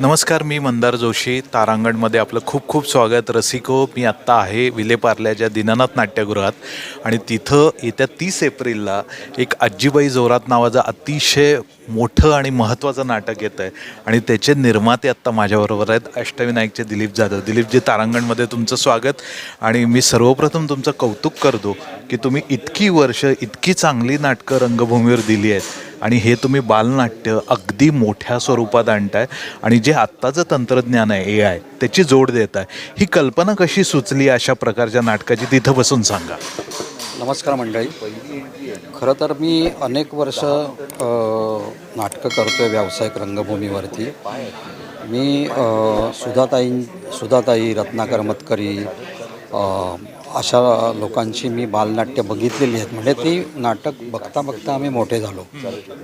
नमस्कार मी मंदार जोशी. तारांगणमध्ये आपलं खूप खूप स्वागत. रसिको मी आत्ता आहे विलेपार्ल्याच्या दीनानाथ नाट्यगृहात. आणि तिथं येत्या तीस एप्रिलला एक आजीबाई जोरात नावाचं अतिशय मोठं आणि महत्त्वाचं नाटक येतं आहे. आणि त्याचे निर्माते आत्ता माझ्याबरोबर आहेत अष्टविनायकचे दिलीप जाधव. दिलीपजी तारांगणमध्ये तुमचं स्वागत. आणि मी सर्वप्रथम तुमचं कौतुक करतो की तुम्ही इतकी वर्ष इतकी चांगली नाटकं रंगभूमीवर दिली आहेत. आणि हे तुम्ही बालनाट्य अगदी मोठ्या स्वरूपात आणताय आणि जे आत्ताचं तंत्रज्ञान आहे ए आय त्याची जोड देत आहे ही कल्पना कशी सुचली अशा प्रकारच्या नाटकाची तिथं बसून सांगा. नमस्कार मंडळी. खरं तर मी अनेक वर्ष नाटकं करतो आहे व्यावसायिक रंगभूमीवरती. मी सुधाताई सुधाताई रत्नाकर मतकरी अशा लोकांची मी बालनाट्य बघितलेली आहेत. म्हणजे ती नाटक बघता बघता आम्ही मोठे झालो.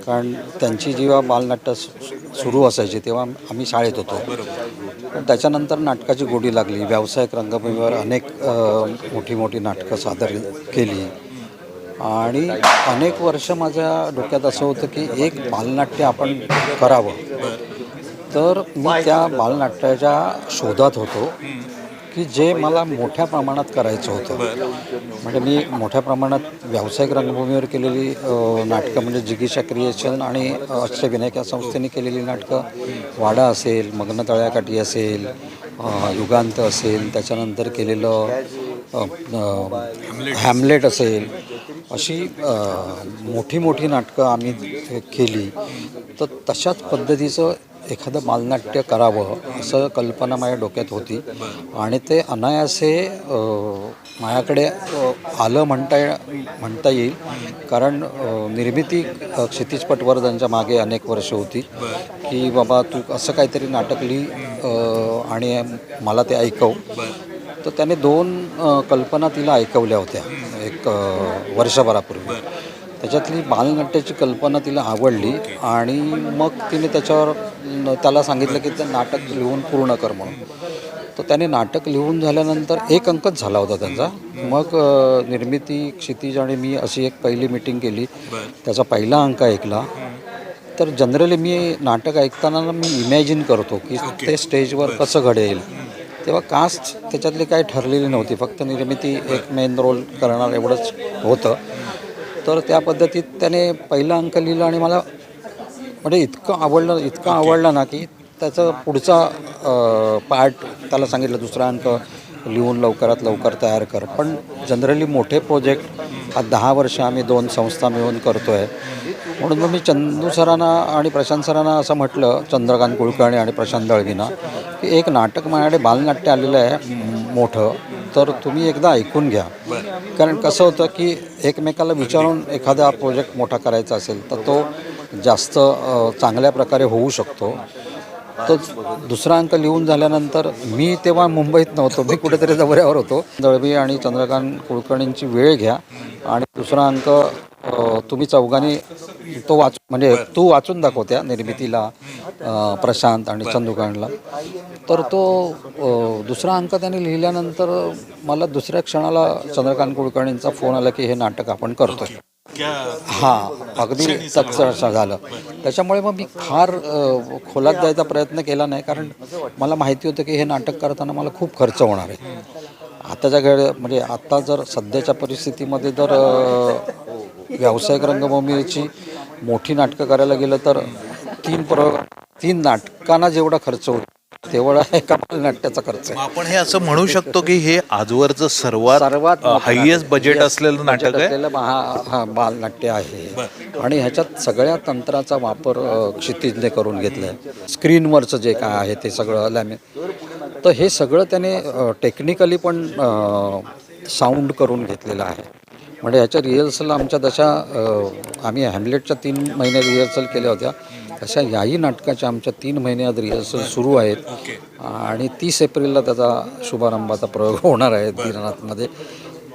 कारण त्यांची जेव्हा बालनाट्य सु- सुरू असायची तेव्हा आम्ही शाळेत होतो. पण त्याच्यानंतर नाटकाची गोडी लागली. व्यावसायिक रंगभूमीवर अनेक मोठी मोठी नाटकं सादर केली. आणि अनेक वर्ष माझ्या डोक्यात असं होतं की एक बालनाट्य आपण करावं. तर मी त्या बालनाट्याच्या शोधात होतो. की जे मला मोठ्या प्रमाणात करायचं होतं. म्हणजे मी मोठ्या प्रमाणात व्यावसायिक रंगभूमीवर केलेली नाटकं म्हणजे जिगीशा क्रिएशन आणि अष्टविनायक या संस्थेने केलेली नाटकं. वाडा असेल मग्न तळ्याकाठी असेल युगांत असेल त्याच्यानंतर केलेलं हॅमलेट असेल. अशी मोठी मोठी नाटकं आम्ही केली. तर तशाच पद्धतीचं एखादं बालनाट्य करावं असं कल्पना माझ्या डोक्यात होती. आणि ते अनायासे माझ्याकडे आलं म्हणता म्हणता येईल. कारण निर्मिती क्षितिजपटवर क्षितिज पटवर्धनच्या मागे अनेक वर्ष होती की बाबा तू असं काहीतरी नाटक लिही आणि मला ते ऐकव. तर त्याने दोन कल्पना तिला ऐकवल्या होत्या एक वर्षभरापूर्वी. त्याच्यातली बालनाट्याची कल्पना तिला आवडली आणि मग तिने त्याच्यावर त्याला सांगितलं की ते नाटक लिहून पूर्ण कर म्हणून. तर त्याने नाटक लिहून झाल्यानंतर एक अंकच झाला होता त्यांचा. मग निर्मिती क्षितिज आणि मी अशी एक पहिली मिटिंग केली. त्याचा पहिला अंक ऐकला. तर जनरली मी नाटक ऐकताना मी इमॅजिन करतो की ते स्टेजवर कसं घडेल. तेव्हा कास्ट त्याच्यातली काही ठरलेली नव्हती. फक्त निर्मिती एक मेन रोल करणार एवढंच होतं. तर त्या पद्धतीत त्याने पहिला अंक लिहिला आणि मला म्हणजे इतकं आवडलं इतकं आवडलं ना की त्याचं पुढचा पार्ट त्याला सांगितलं दुसरा अंक लिहून लवकरात लवकर तयार कर. पण जनरली मोठे प्रोजेक्ट हा दहा वर्ष आम्ही दोन संस्था मिळून करतो आहे म्हणून मग मी चंदू सरांना आणि प्रशांत सरांना असं म्हटलं चंद्रकांत कुलकर्णी आणि प्रशांत दळवीना की एक नाटक माझ्याकडे बालनाट्य आलेलं आहे मोठं. तर तुम्ही एकदा ऐकून घ्या. कारण कसं होतं की एकमेकाला विचारून एखादा प्रोजेक्ट मोठा करायचा असेल तर तो जास्त चांगल्या प्रकारे होऊ शकतो. तो दुसरा अंक लिहून झाल्यानंतर मी तेव्हा मुंबईत नव्हतो मी कुठेतरी दौऱ्यावर होतो. दळवी आणि चंद्रकांत कुलकर्णींची वेळ घ्या. आणि दुसरा अंक तुम्ही चौघांनी तो वाच म्हणजे तू वाचून दाखव त्या निर्मितीला प्रशांत आणि चंदुकांतला तर तो दुसरा अंक त्याने लिहिल्यानंतर मला दुसऱ्या क्षणाला चंद्रकांत कुलकर्णींचा फोन आला की हे नाटक आपण करतोय. हां अगदी तत्सर झालं. त्याच्यामुळे मग मी फार खोलात जायचा प्रयत्न केला नाही कारण मला माहिती होतं की हे नाटक करताना मला खूप खर्च होणार आहे. आताच्या घड म्हणजे आत्ता जर सध्याच्या परिस्थितीमध्ये जर व्यावसायिक रंगभूमीची मोठी नाटकं करायला गेलं तर तीन प्र तीन नाटकांना जेवढा खर्च होईल तेवढा एका नाट्याचा खर्च आहे. आपण हे असं म्हणू शकतो की हे आजवरचं सर्वात सर्वात मोठं हायएस्ट नाटक. बजेट असलेलं नाटक आहे? असलेलं महा हा बालनाट्य आहे. आणि ह्याच्यात सगळ्या तंत्राचा वापर अ, क्षितिजने करून घेतला आहे स्क्रीनवरचं जे काय आहे ते सगळं लॅमे. तर हे सगळं त्याने टेक्निकली पण साऊंड करून घेतलेलं आहे. म्हणजे ह्याच्या रिहर्सल आमच्या जशा आम्ही हॅमलेटच्या तीन महिने रिहर्सल केल्या होत्या. तशा याही नाटकाच्या आमच्या तीन महिन्यात रिहर्सल सुरू आहेत. आणि तीस एप्रिलला त्याचा शुभारंभाचा प्रयोग होणार आहे दीनानाथमध्ये.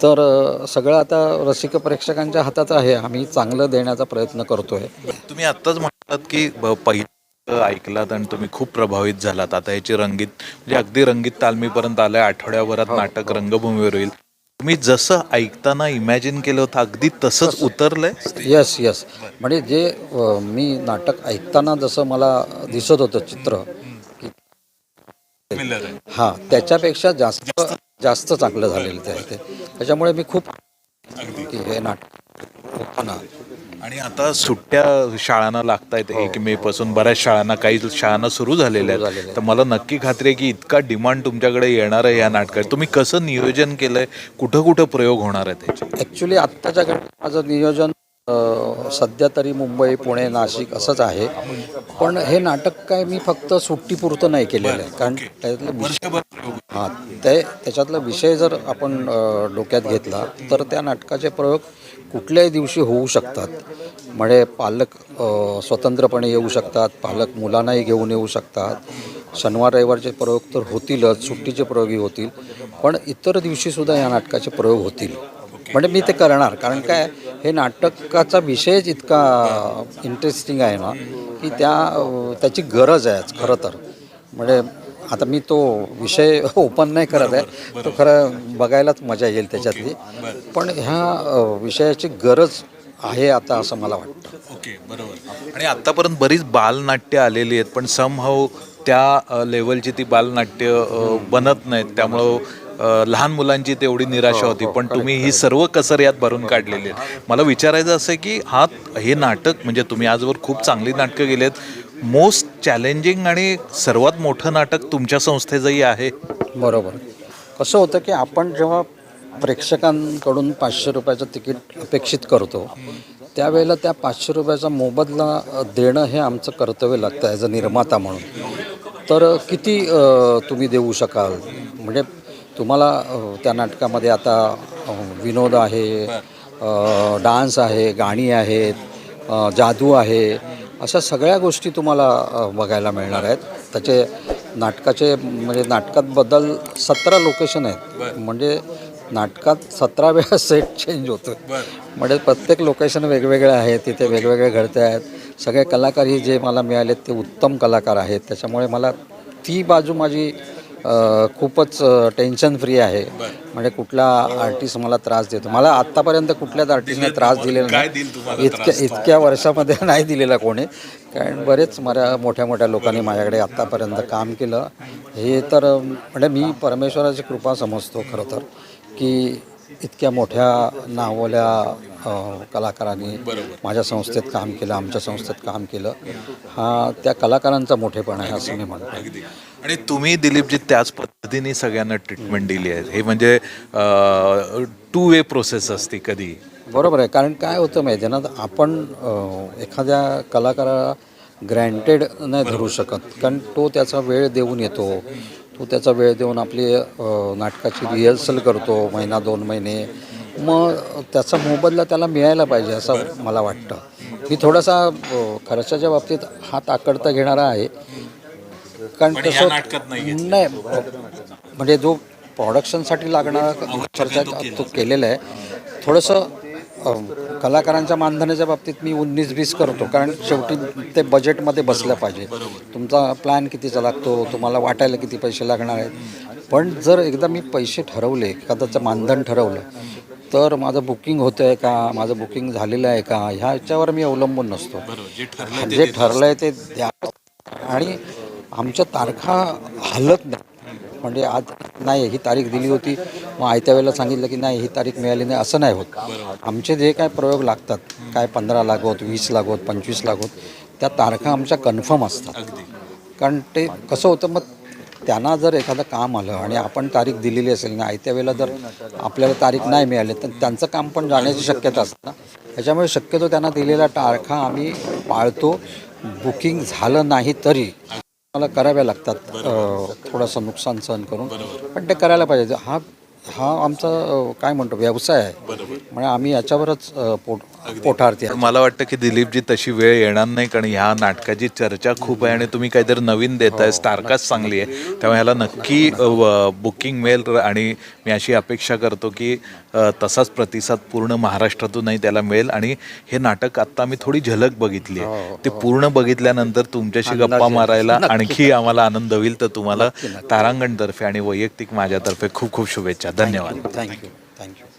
तर सगळं आता रसिक प्रेक्षकांच्या हातात आहे. आम्ही चांगलं देण्याचा प्रयत्न करतो आहे तुम्ही आत्ताच म्हणालात की ब- पहिलं ऐकलात आणि तुम्ही खूप प्रभावित झालात. आता याची रंगीत म्हणजे अगदी रंगीत तालमीपर्यंत आलंय. आठवड्याभरात नाटक रंगभूमीवर होईल तुम्ही जसं ऐकताना इमॅजिन केलं होतं अगदी तसंच उतरलंय. येस येस म्हणजे जे अ, मी नाटक ऐकताना जसं मला दिसत होतं चित्र आहे. हां त्याच्यापेक्षा जास्त जास्त चांगलं झालेलं ते आहे ते. त्याच्यामुळे मी खूप की हे नाटक होतं ना आणि आता सुट्ट्या शाळांना लागतायत एक मे पासून बऱ्याच शाळांना काही शाळांना सुरू झालेल्या आहेत. तर मला नक्की खात्री आहे की इतका डिमांड तुमच्याकडे येणार आहे या नाटकात. तुम्ही कसं नियोजन केलंय? कुठं कुठं प्रयोग होणार आहे त्याचे? ॲक्च्युली आत्ताच्या घडीत माझं नियोजन सध्या तरी मुंबई पुणे नाशिक असंच आहे. पण हे नाटक काय मी फक्त सुट्टीपुरतं नाही केलेलं आहे. कारण त्यातलं हां ते त्याच्यातला विषय जर आपण डोक्यात घेतला तर त्या नाटकाचे प्रयोग कुठल्याही दिवशी होऊ शकतात. म्हणजे पालक स्वतंत्रपणे येऊ शकतात पालक मुलांनाही घेऊन येऊ शकतात. शनिवार रविवारचे प्रयोग तर होतीलच सुट्टीचे प्रयोगही होतील. पण इतर दिवशीसुद्धा या नाटकाचे प्रयोग होतील. म्हणजे मी ते करणार. कारण काय हे नाटकाचा विषयच इतका इंटरेस्टिंग आहे ना की त्या त्याची गरज आहे खरं तर. म्हणजे आता मी तो विषय ओपन नाही करत आहे. तो खरं बघायलाच मजा येईल त्याच्यातली. पण ह्या विषयाची गरज आहे आता असं मला वाटतं. ओके बरोबर. आणि आतापर्यंत बरीच बालनाट्य आलेली आहेत पण समहाव त्या लेवलची ती बालनाट्य बनत नाहीत. त्यामुळं लहान मुलांची तेवढी निराशा होती पण तुम्ही ही सर्व कसर यात भरून काढलेली आहे मला विचारायचं असं आहे की हा हे नाटक म्हणजे तुम्ही आजवर खूप चांगली नाटकं गेलेत मोस्ट चॅलेंजिंग आणि सर्वात मोठं नाटक तुमच्या संस्थेचंही आहे. बरोबर. कसं होतं की आपण जेव्हा प्रेक्षकांकडून पाचशे रुपयाचं तिकीट अपेक्षित करतो त्यावेळेला त्या पाचशे रुपयाचा मोबदला देणं हे आमचं कर्तव्य लागतं ॲज अ निर्माता म्हणून. तर किती तुम्ही देऊ शकाल? म्हणजे तुम्हाला त्या नाटकामध्ये आता विनोद आहे डान्स आहे गाणी आहेत जादू आहे अशा सगळ्या गोष्टी तुम्हाला बघायला मिळणार आहेत. त्याचे नाटकाचे म्हणजे नाटकात बदल सतरा लोकेशन आहेत. म्हणजे नाटकात सतरा वेळा सेट चेंज होतो म्हणजे प्रत्येक लोकेशन वेगवेगळे आहेत तिथे वेगवेगळे घडते आहेत. सगळे कलाकारही जे मला मिळालेत ते उत्तम कलाकार आहेत. त्याच्यामुळे मला ती बाजू माझी खूपच टेन्शन फ्री आहे. म्हणजे कुठला आर्टिस्ट मला त्रास देतो. मला आत्तापर्यंत कुठल्याच आर्टिस्टने त्रास दिलेला नाही. इतक्या इतक्या वर्षामध्ये नाही दिलेला कोणी. कारण बरेच माझ्या मोठ्या मोठ्या लोकांनी माझ्याकडे आत्तापर्यंत काम केलं. हे तर म्हणजे मी परमेश्वराची कृपा समजतो खरं तर की इतक्या मोठ्या नावल्या कलाकारांनी माझ्या संस्थेत काम केलं आमच्या संस्थेत काम केलं. हा त्या कलाकारांचा मोठेपणा आहे असं मी म्हणतो. आणि तुम्ही दिलीपजी त्याच पद्धतीने सगळ्यांना ट्रीटमेंट दिली आहे. हे म्हणजे टू वे प्रोसेस असते कधी. बरोबर आहे. कारण काय होतं माहिती ना आपण एखाद्या कलाकाराला ग्रँटेड नाही धरू शकत. कारण तो त्याचा वेळ देऊन येतो. तो त्याचा वेळ देऊन आपली नाटकाची रिहर्सल करतो महिना दोन महिने. मग त्याचा मोबदला त्याला मिळायला पाहिजे असं मला वाटतं. मी थोडासा खर्चाच्या बाबतीत हात आकडता घेणारा आहे. कारण नाटकात नाही म्हणजे जो प्रोडक्शनसाठी लागणारा खर्च तो केलेला आहे. थोडंसं कलाकारांच्या मानधनाच्या बाबतीत मी उन्नीस वीस करतो कारण शेवटी ते बजेटमध्ये बसलं पाहिजे. तुमचा प्लॅन कितीचा लागतो तुम्हाला वाटायला किती पैसे लागणार आहेत. पण जर एकदा मी पैसे ठरवले एखाद्याचं मानधन ठरवलं तर माझं बुकिंग होतं आहे का माझं बुकिंग झालेलं आहे का ह्याच्यावर मी अवलंबून नसतो. जे ठरलं आहे ते द्या. आणि आमच्या तारखा हलत नाही. म्हणजे आज नाही ही तारीख दिली होती. मग आयत्या वेळेला सांगितलं की नाही ही तारीख मिळाली नाही असं नाही होत. आमचे जे काय प्रयोग लागतात काय पंधरा लागवत वीस लागवत पंचवीस लागवत त्या तारखा आमच्या कन्फर्म असतात. कारण ते कसं होतं मग त्यांना जर एखादं काम आलं आणि आपण तारीख दिलेली असेल ना आयत्या वेळेला जर आपल्याला तारीख नाही मिळाली तर त्यांचं काम पण जाण्याची शक्यता असते ना. त्याच्यामुळे शक्यतो त्यांना दिलेल्या तारखा आम्ही पाळतो. बुकिंग झालं नाही तरी. मला कराव्या लागतात थोडंसं नुकसान सहन करून. पण ते करायला पाहिजे. हा हा आमचा काय म्हणतो व्यवसाय आहे. म्हणजे आम्ही याच्यावरच पोट पोटारती पण मला वाटतं की दिलीपजी तशी वेळ येणार नाही कारण ह्या नाटकाची चर्चा खूप आहे आणि तुम्ही काहीतरी नवीन देताय स्टारकास्ट चांगली आहे. त्यामुळे ह्याला नक्की बुकिंग मिळेल आणि मी अशी अपेक्षा करतो की तसाच प्रतिसाद पूर्ण महाराष्ट्रातूनही त्याला मिळेल. आणि हे नाटक आत्ता मी थोडी झलक बघितली आहे. ते पूर्ण बघितल्यानंतर तुमच्याशी गप्पा मारायला आणखी आम्हाला आनंद होईल. तर तुम्हाला तारांगणतर्फे आणि वैयक्तिक माझ्यातर्फे खूप खूप शुभेच्छा. धन्यवाद. Thank you thank you.